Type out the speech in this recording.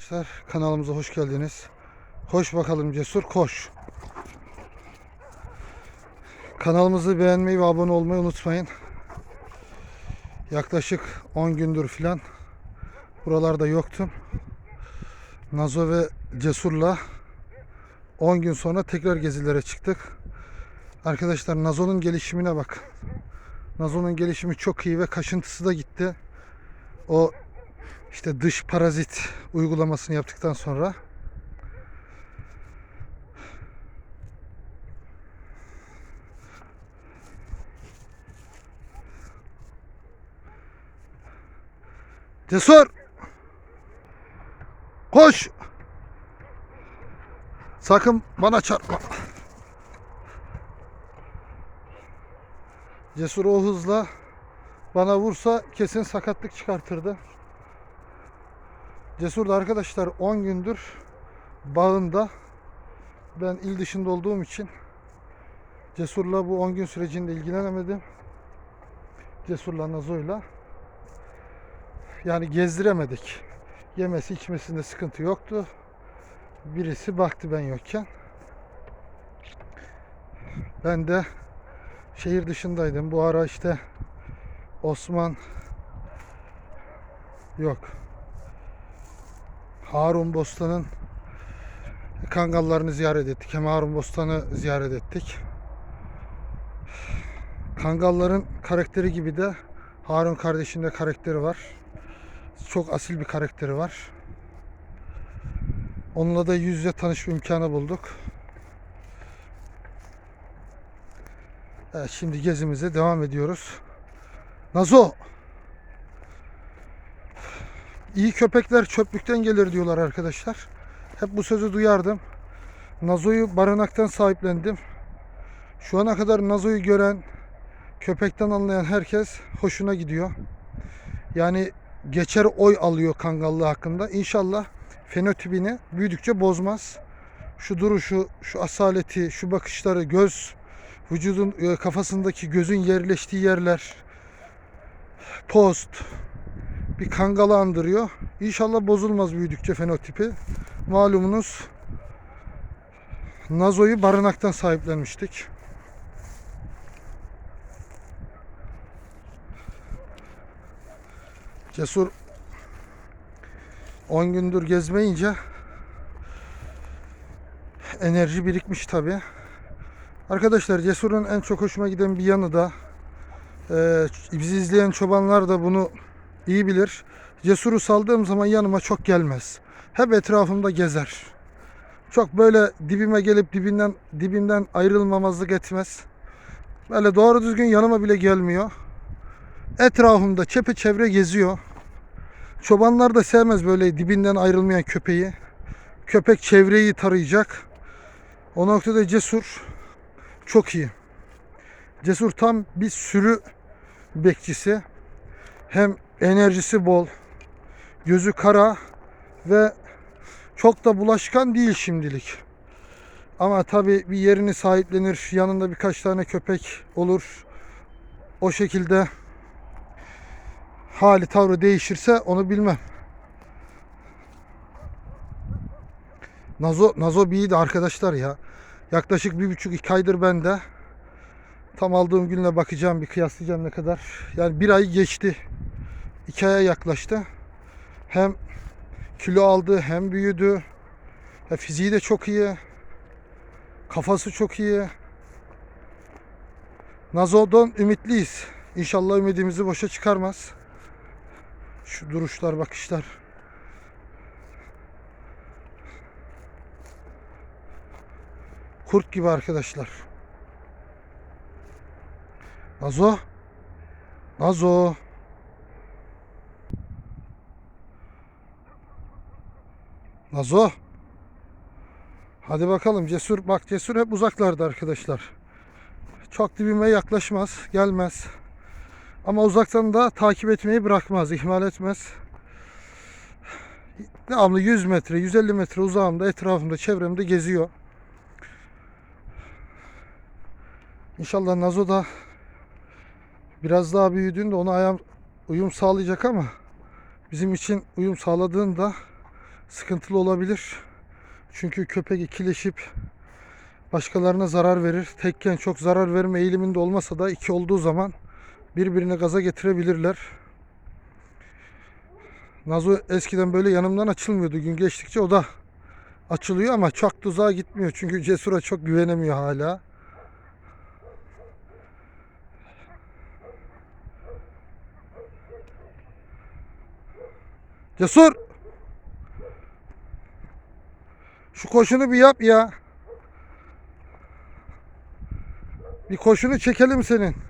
Arkadaşlar kanalımıza hoş geldiniz. Koş bakalım cesur koş. Kanalımızı beğenmeyi ve abone olmayı unutmayın. Yaklaşık 10 gündür filan buralarda yoktum. Nazo ve Cesur'la 10 gün sonra tekrar gezilere çıktık. Arkadaşlar Nazo'nun gelişimine bak. Nazo'nun gelişimi çok iyi ve kaşıntısı da gitti. O işte dış parazit uygulamasını yaptıktan sonra Cesur! Koş! Sakın bana çarpma. Cesur o hızla bana vursa kesin sakatlık çıkartırdı. Cesur da arkadaşlar 10 gündür bağında. Ben il dışında olduğum için Cesur'la bu 10 gün sürecinde ilgilenemedim. Cesur'la Nazo'yla. Yani gezdiremedik. Yemesi içmesinde sıkıntı yoktu. Birisi baktı ben yokken. Ben de şehir dışındaydım. Bu ara işte Osman yok. Harun Bostan'ın kangallarını ziyaret ettik. Hem Harun Bostan'ı ziyaret ettik. Kangalların karakteri gibi de Harun kardeşin de karakteri var. Çok asil bir karakteri var. Onunla da yüz yüze tanışma imkanı bulduk. Evet, şimdi gezimize devam ediyoruz. Nazo! İyi köpekler çöplükten gelir diyorlar arkadaşlar. Hep bu sözü duyardım. Nazo'yu barınaktan sahiplendim. Şu ana kadar Nazo'yu gören, köpekten anlayan herkes hoşuna gidiyor. Yani geçer oy alıyor kangallığı hakkında. İnşallah fenotipini büyüdükçe bozmaz. Şu duruşu, şu asaleti, şu bakışları, göz, vücudun e, kafasındaki gözün yerleştiği yerler, post, bir kangalı andırıyor. İnşallah bozulmaz büyüdükçe fenotipi. Malumunuz Nazo'yu barınaktan sahiplenmiştik. Cesur 10 gündür gezmeyince enerji birikmiş tabi. Arkadaşlar Cesur'un en çok hoşuma giden bir yanı da e, bizi izleyen çobanlar da bunu iyi bilir. Cesur'u saldığım zaman yanıma çok gelmez. Hep etrafımda gezer. Çok böyle dibime gelip dibinden dibimden ayrılmamazlık etmez. Böyle doğru düzgün yanıma bile gelmiyor. Etrafımda çepeçevre geziyor. Çobanlar da sevmez böyle dibinden ayrılmayan köpeği. Köpek çevreyi tarayacak. O noktada cesur çok iyi. Cesur tam bir sürü bekçisi. Hem enerjisi bol, gözü kara ve çok da bulaşkan değil şimdilik. Ama tabi bir yerini sahiplenir, yanında birkaç tane köpek olur. O şekilde hali tavrı değişirse onu bilmem. Nazo, Nazo bir de arkadaşlar ya. Yaklaşık bir buçuk iki aydır bende. Tam aldığım günle bakacağım bir kıyaslayacağım ne kadar. Yani bir ay geçti. İki aya yaklaştı. Hem kilo aldı hem büyüdü. Ya fiziği de çok iyi. Kafası çok iyi. Nazo'dan ümitliyiz. İnşallah ümidimizi boşa çıkarmaz. Şu duruşlar, bakışlar. Kurt gibi arkadaşlar. Nazo. Nazo. Nazo. Hadi bakalım Cesur. Bak Cesur hep uzaklarda arkadaşlar. Çok dibime yaklaşmaz. Gelmez. Ama uzaktan da takip etmeyi bırakmaz. ihmal etmez. Devamlı 100 metre, 150 metre uzağımda, etrafımda, çevremde geziyor. İnşallah Nazo da biraz daha büyüdüğünde ona ayağım uyum sağlayacak ama bizim için uyum sağladığında sıkıntılı olabilir. Çünkü köpek ikileşip başkalarına zarar verir. Tekken çok zarar verme eğiliminde olmasa da iki olduğu zaman birbirine gaza getirebilirler. Nazo eskiden böyle yanımdan açılmıyordu. Gün geçtikçe o da açılıyor ama çok da uzağa gitmiyor. Çünkü Cesur'a çok güvenemiyor hala. Cesur! Şu koşunu bir yap ya. Bir koşunu çekelim senin.